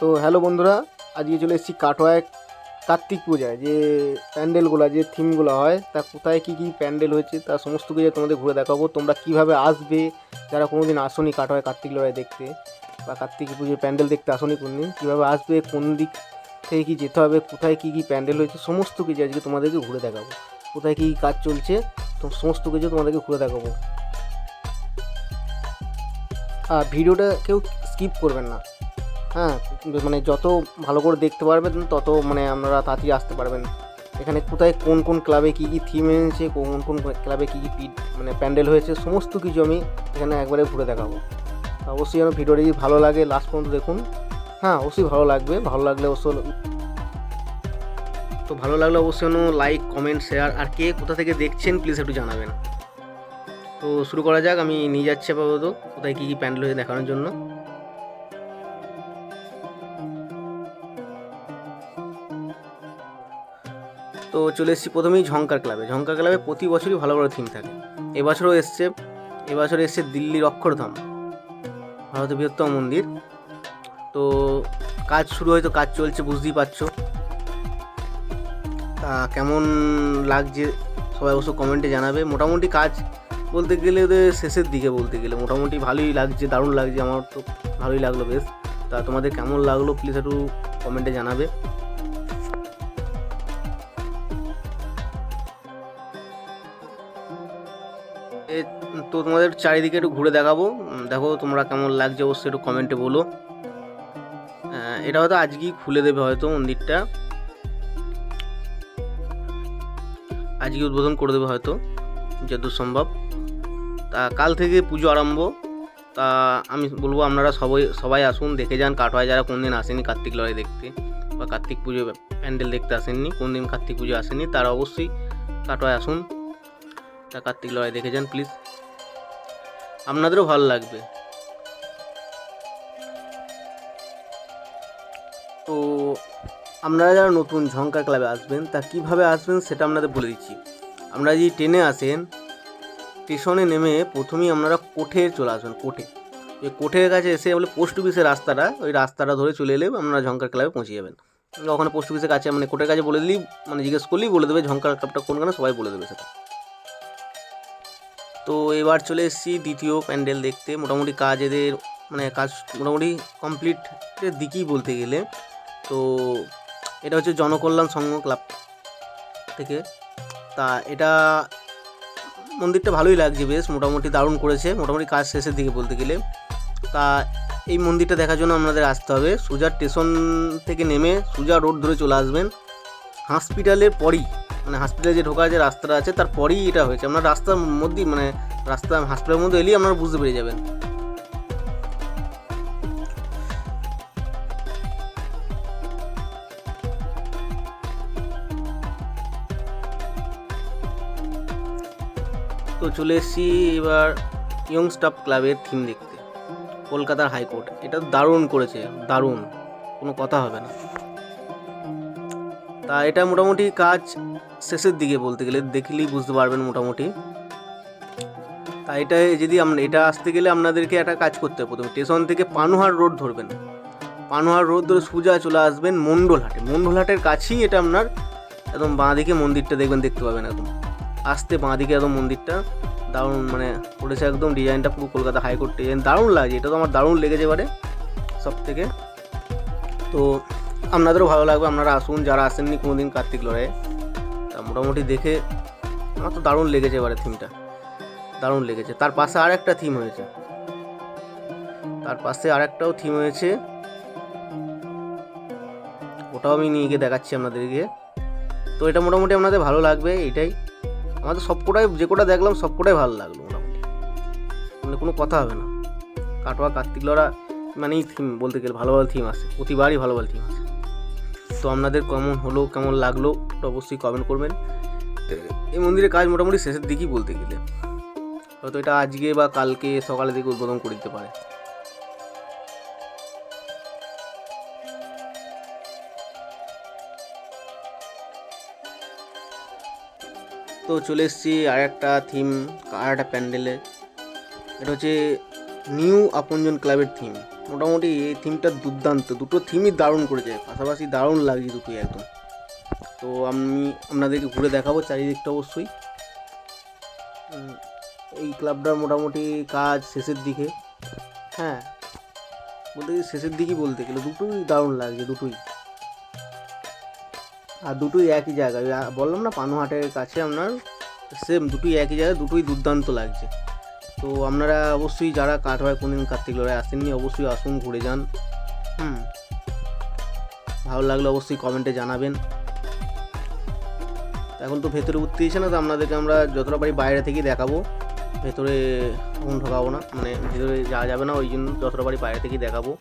তো হ্যালো বন্ধুরা, আজকে চলে এসেছি কাটোয়ায় কার্তিক পূজায়। যে প্যান্ডেলগুলো, যে থিমগুলো হয়, তা কোথায় কী কী প্যান্ডেল হয়েছে, তা সমস্ত কিছু তোমাদের ঘুরে দেখাবো। তোমরা কীভাবে আসবে, যারা কোনো দিন আসনি কাটোয়ায় কার্তিক লড়াই দেখতে, বা কার্তিক পুজোর প্যান্ডেল দেখতে আসনি কোন দিন কীভাবে আসবে, কোন দিক থেকে কী যেতে হবে, কোথায় কী কী প্যান্ডেল হয়েছে, সমস্ত কিছু আজকে তোমাদেরকে ঘুরে দেখাবো। কোথায় কী কী কাজ চলছে, তো সমস্ত কিছু তোমাদেরকে ঘুরে দেখাবো। আর ভিডিওটা কেউ স্কিপ করবেন না। হ্যাঁ মানে যত ভালো করে দেখতে পারবেন, তত মানে আপনারা তাড়াতাড়ি আসতে পারবেন। এখানে কোথায় কোন কোন ক্লাবে কী কী থিম এনেছে, কোন কোন ক্লাবে কী কী মানে প্যান্ডেল হয়েছে, সমস্ত কিছু আমি এখানে একবারে ঘুরে দেখাবো। অবশ্যই যেন ভিডিওটি যদি ভালো লাগে লাস্ট পর্যন্ত দেখুন। হ্যাঁ অবশ্যই ভালো লাগবে। ভালো লাগলে অবশ্যই তো ভালো লাগলে অবশ্যই যেন লাইক কমেন্ট শেয়ার আর কে কোথা থেকে দেখছেন প্লিজ একটু জানাবেন। তো শুরু করা যাক, আমি নিয়ে যাচ্ছি আপাতত। কোথায় কী কী প্যান্ডেল হয়েছে দেখানোর জন্য। তো চলে এসেছি প্রথমেই ঝঙ্কার ক্লাবে। ঝঙ্কার ক্লাবে প্রতি বছরই ভালো ভালো থিম থাকে। এবছরও এসছে এবছর এসছে দিল্লির অক্ষরধাম, ভারতের বৃহত্তম মন্দির। তো কাজ শুরু হয়তো কাজ চলছে, বুঝতেই পারছ। তা কেমন লাগছে সবাই অবশ্য কমেন্টে জানাবে। মোটামুটি কাজ বলতে গেলে ওদের শেষের দিকে বলতে গেলে। মোটামুটি ভালোই লাগছে, দারুণ লাগছে, আমার তো ভালোই লাগল বেশ। তা তোমাদের কেমন লাগল প্লিজ একটু কমেন্টে জানাবে। তো তোমাদের চারিদিকে একটু ঘুরে দেখাবো। দেখো তোমরা কেমন লাগছে, অবশ্যই একটু কমেন্টে বলো। এটা হয়তো আজকেই খুলে দেবে হয়তো মন্দিরটা। আজকে উদ্বোধন করে দেবে হয়তো যতদূর সম্ভব। তা কাল থেকে পুজো আরম্ভ। তা আমি বলব আপনারা সবাই সবাই আসুন, দেখে যান কাটোয়ায় যারা কোনদিন আসেনি কার্তিক লড়াই দেখতে বা কার্তিক পুজো প্যান্ডেল দেখতে আসেননি কোনদিন কার্তিক পুজো আসেনি, তারা অবশ্যই কাটোয়ায় আসুন। তা কার্তিক লড়াই দেখে যান প্লিজ আপনাদেরও ভালো লাগবে। তো আপনারা যারা নতুন ঝঙ্কার ক্লাবে আসবেন, তা কীভাবে আসবেন সেটা আপনাদের বলে দিচ্ছি। আপনারা যদি ট্রেনে আসেন, স্টেশনে নেমে প্রথমেই আপনারা কোঠে চলে আসবেন, কোঠে। ওই কোঠের কাছে এসে বলে পোস্ট অফিসের রাস্তাটা, ওই রাস্তাটা ধরে চলে এলে আপনারা ঝঙ্কার ক্লাবে পৌঁছে যাবেন। ওখানে পোস্ট অফিসের কাছে মানে কোটের কাছে বলে দিলেই মানে জিজ্ঞেস করলেই বলে দেবে ঝঙ্কার ক্লাবটা কোনখানে, সবাই বলে দেবে সেটা। তো এবার চলে এসেছি দ্বিতীয় প্যান্ডেল দেখতে। মোটামুটি কাজ এদের মানে কাজ মোটামুটি কমপ্লিটের দিকেই বলতে গেলে। তো এটা হচ্ছে জনকল্যাণ সংঘ ক্লাব থেকে। তা এটা মন্দিরটা ভালোই লাগছে বেশ, মোটামুটি দারুণ করেছে, মোটামুটি কাজ শেষের দিকে বলতে গেলে। তা এই মন্দিরটা দেখার জন্য আপনাদের আসতে হবে। সুজা স্টেশন থেকে নেমে সুজা রোড ধরে চলে আসবেন। হসপিটালের পরই মানে হসপিটালে যে ঢোকার যে রাস্তাটা আছে, তার পরেই এটা হয়েছে। আপনার রাস্তার মধ্যেই মানে রাস্তা হসপিটালের মধ্যে এলেই আপনারা বুঝতে পেরে যাবেন। তো চলে এসেছি এবার ইয়ং স্টাফ ক্লাবের থিম দেখতে। কলকাতার হাইকোর্ট এটা দারুণ করেছে, দারুণ। কোনো কথা হবে না। তা এটা মোটামুটি কাজ শেষের দিকে বলতে গেলে, দেখলেই বুঝতে পারবেন মোটামুটি। তা এটা যদি এটা আসতে গেলে আপনাদেরকে একটা কাজ করতে হবে প্রথমে। স্টেশন থেকে পানোহার রোড ধরবেন। পানোহার রোড ধরে সোজা চলে আসবেন মণ্ডলহাটে। মণ্ডলহাটের কাছেই এটা আপনার একদম বাঁ দিকে মন্দিরটা দেখবেন, দেখতে পাবেন একদম। আসতে বাঁ দিকে একদম মন্দিরটা। দারুণ মানে করেছে একদম, ডিজাইনটা পুরো কলকাতা হাইকোর্ট ডিজাইন দারুণ লাগছে। এটা তো আমার দারুণ লেগেছে এবারে সব থেকে তো আপনাদেরও ভালো লাগবে, আপনারা আসুন, যারা আসেননি কোনো দিন কার্তিক লড়াইয়ে, তা মোটামুটি দেখে আমার তো দারুণ লেগেছে এবারে থিমটা দারুণ লেগেছে। তার পাশে আর একটা থিম হয়েছে। তার পাশে আর একটাও থিম হয়েছে। ওটাও আমি নিয়ে গিয়ে দেখাচ্ছি আপনাদেরকে। তো এটা মোটামুটি আপনাদের ভালো লাগবে, এটাই। আমাদের সবকটাই, যে কটা দেখলাম, সবকটাই ভালো লাগল মোটামুটি। মানে কোনো কথা হবে না। কাটোয়া কার্তিক লড়া মানেই থিম বলতে গেলে, ভালো ভালো থিম আছে প্রতিবারই ভালো ভালো থিম আছে তো আপনাদের কেমন হলো, কেমন লাগল অবশ্যই কমেন্ট করবেন। এই মন্দিরের কাজ মোটামুটি শেষের দিকেই বলতে গেলে। হয়তো এটা আজকে বা কালকে সকালের দিকে উদ্বোধন করে দিতে পারে। তো চলে এসেছি আর একটা থিম আর একটা প্যান্ডেলে। এটা হচ্ছে নিউ আপনজন ক্লাবের থিম মোটামুটি এই থিমটা দুর্দান্ত। দুটো থিমই দারুণ করেছে। পাশাপাশি দারুণ লাগছে দুটোই একদম। তো আমি আপনাদেরকে ঘুরে দেখাবো চারিদিকটা অবশ্যই। এই ক্লাবটার মোটামুটি কাজ শেষের দিকে। হ্যাঁ বলতে শেষের দিকেই বলতে গেলে দুটোই দারুণ লাগছে, দুটোই। আর দুটোই একই জায়গায়। বললাম না, পানুহাটের কাছে আপনার সেম দুটোই একই জায়গায়, দুটোই দুর্দান্ত লাগছে। তো আপনারা অবশ্যই যারা হয় কোনদিন কার্তিক লড়াই আসেননি, অবশ্যই আসুন, ঘুরে যান। হুম। ভালো লাগলে অবশ্যই কমেন্টে জানাবেন। এখন তো ভেতরে উঠতে দিচ্ছে না, তো আপনাদেরকে আমরা যতটা পারি বাইরে থেকেই দেখাবো। ভেতরে ঢোকাবো না মানে ভেতরে যাওয়া যাবে না, ওই জন্য যতটা পারি বাইরে থেকেই দেখাবো।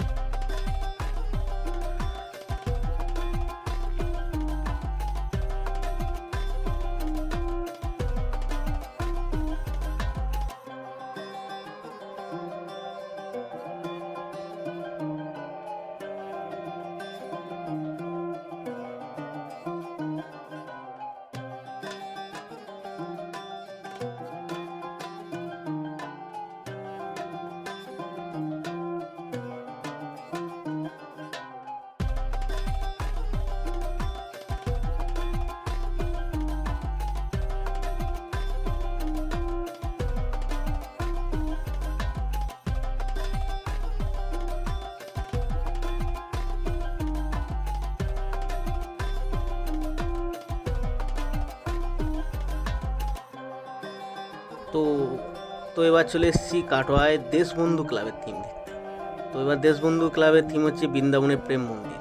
তো তো এবার চলে এসেছি কাটোয়ায় দেশবন্ধু ক্লাবের থিম দেখতে তো এবার দেশবন্ধু ক্লাবের থিম হচ্ছে বৃন্দাবনের প্রেম মন্দির।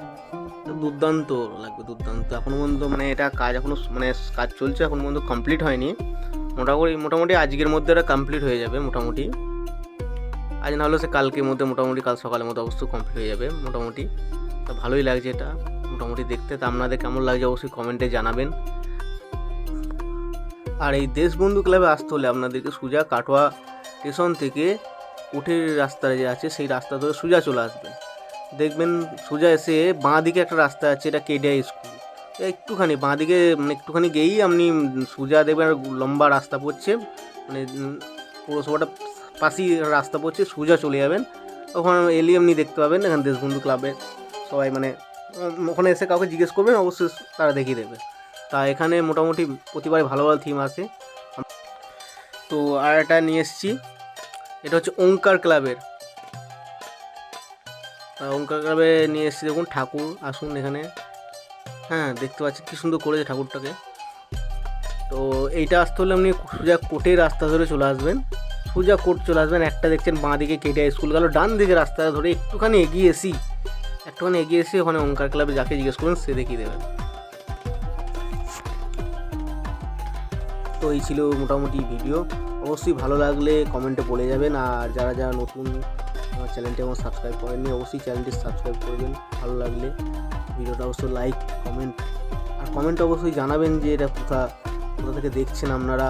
দুর্দান্ত লাগবে, দুর্দান্ত। এখনও পর্যন্ত মানে এটা কাজ এখনও মানে কাজ চলছে, এখন পর্যন্ত কমপ্লিট হয়নি। মোটামুটি মোটামুটি আজকের মধ্যে এটা কমপ্লিট হয়ে যাবে, মোটামুটি। আজ না হলেও সে কালকের মধ্যে, মোটামুটি কাল সকালের মধ্যে অবশ্যই কমপ্লিট হয়ে যাবে, মোটামুটি। তা ভালোই লাগছে এটা, মোটামুটি দেখতে। তা আপনাদের কেমন লাগছে অবশ্যই কমেন্টে জানাবেন। আর এই দেশবন্ধু ক্লাবে আসতে হলে আপনাদেরকে সোজা কাটোয়া স্টেশন থেকে উঠের রাস্তা যে আছে, সেই রাস্তা ধরে সোজা চলে আসবেন দেখবেন সোজা এসে বাঁ দিকে একটা রাস্তা আছে, এটা কেডিআই স্কুল। একটুখানি বাঁ দিকে মানে একটুখানি গিয়েই আপনি সোজা দেখবেন লম্বা রাস্তা পড়ছে মানে পৌরসভাটা পাশেই রাস্তা পড়ছে, সোজা চলে যাবেন। ওখানে এলি আপনি দেখতে পাবেন এখানে দেশবন্ধু ক্লাবে সবাই মানে ওখানে এসে কাউকে জিজ্ঞেস করবেন, অবশ্যই তারা দেখিয়ে দেবে। তা এখানে মোটামুটি প্রতিবার ভালো ভালো থিম আছে তো আর একটা নিয়ে এসেছি, এটা হচ্ছে ওঙ্কার ক্লাবের। ওঙ্কার ক্লাবে নিয়ে এসেছি দেখুন, ঠাকুর আসুন এখানে। হ্যাঁ দেখতে পাচ্ছি কী সুন্দর করেছে ঠাকুরটাকে। তো এইটা আসতে হলে আপনি সোজা কোটের রাস্তা ধরে চলে আসবেন। সোজা কোট চলে আসবেন, একটা দেখছেন বাঁ দিকে কেটে স্কুল গেল, ডান দিকে রাস্তা ধরে একটুখানি এগিয়ে এসি। একটুখানি এগিয়ে এসে ওখানে ওঙ্কার ক্লাবে যাকে জিজ্ঞেস করবেন, সে দেখিয়ে দেবেন তো এই ছিল মোটামুটি ভিডিও। অবশ্যই ভালো লাগলে কমেন্টে বলে যাবেন। আর যারা যারা নতুন আমার চ্যানেলটি আমার সাবস্ক্রাইব করেননি, অবশ্যই চ্যানেলটি সাবস্ক্রাইব করবেন ভালো লাগলে ভিডিওটা অবশ্যই লাইক, কমেন্ট, আর কমেন্ট অবশ্যই জানাবেন যে এটা কোথা কোথা থেকে দেখছেন আপনারা।